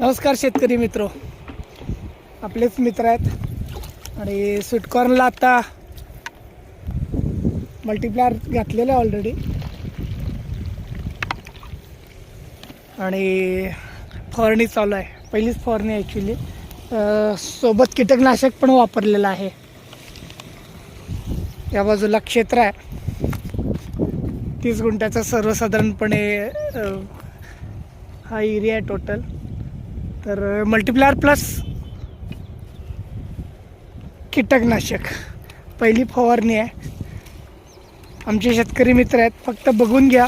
नमस्कार शेतकरी मित्र. आपलेच मित्र आहेत. आणि स्वीटकॉर्नला आता मल्टीप्लायर घातलेलं आहे ऑलरेडी आणि फवारणी चालू आहे. पहिलीच फवारणी ॲक्च्युली सोबत कीटकनाशक पण वापरलेलं आहे. या बाजूला क्षेत्र आहे. तीस गुंठ्याचा सर्वसाधारणपणे हा एरिया आहे टोटल तर मल्टिप्लायर प्लस कीटकनाशक. पहिली फवारणी आहे. आमचे शेतकरी मित्र आहेत. फक्त बघून घ्या.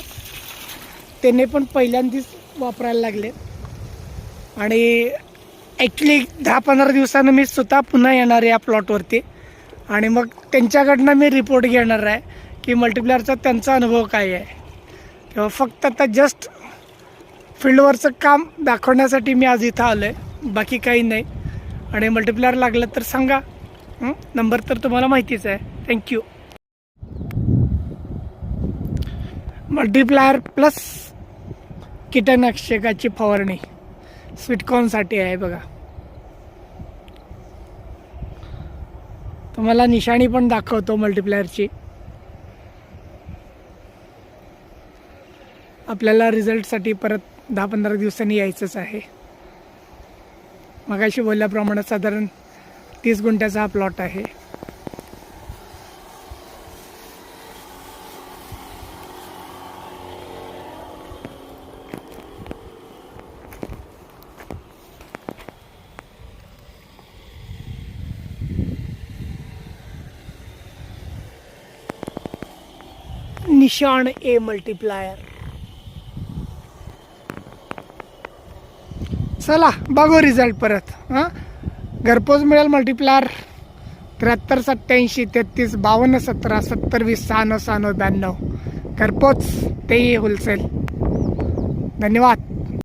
त्याने पण पहिल्यांदाच वापरायला लागले. आणि ॲक्च्युली दहा पंधरा दिवसानं मी स्वतः पुन्हा येणार आहे या प्लॉटवरती आणि मग त्यांच्याकडनं मी रिपोर्ट घेणार आहे की मल्टिप्लेअरचा त्यांचा अनुभव काय आहे. किंवा फक्त आता जस्ट फील्डवरचं काम दाखवण्यासाठी मी आज इथं आलो आहे बाकी काही नाही. आणि मल्टिप्लायर लागलं तर सांगा. नंबर तर तुम्हाला माहितीच आहे. थँक्यू मल्टिप्लायर प्लस कीटकनाशकाची फवारणी. स्वीटकॉर्नसाठी आहे बघा. तुम्हाला निशाणी पण दाखवतो मल्टिप्लायरची आपल्याला रिझल्टसाठी परत दहा पंधरा दिवसांनी यायचंच आहे. मगाशी बोलल्याप्रमाणे साधारण तीस गुंठ्याचा हा प्लॉट आहे. निशाण ए मल्टीप्लायर चला बघू रिझल्ट परत हां? घरपोच मिळेल मल्टिप्लार त्र्याहत्तर सत्याऐंशी तेहतीस बावन्न सतरा सत्तर वीस सहा नव सहा नऊ ब्याण्णव. घरपोच तेही होलसेल. धन्यवाद.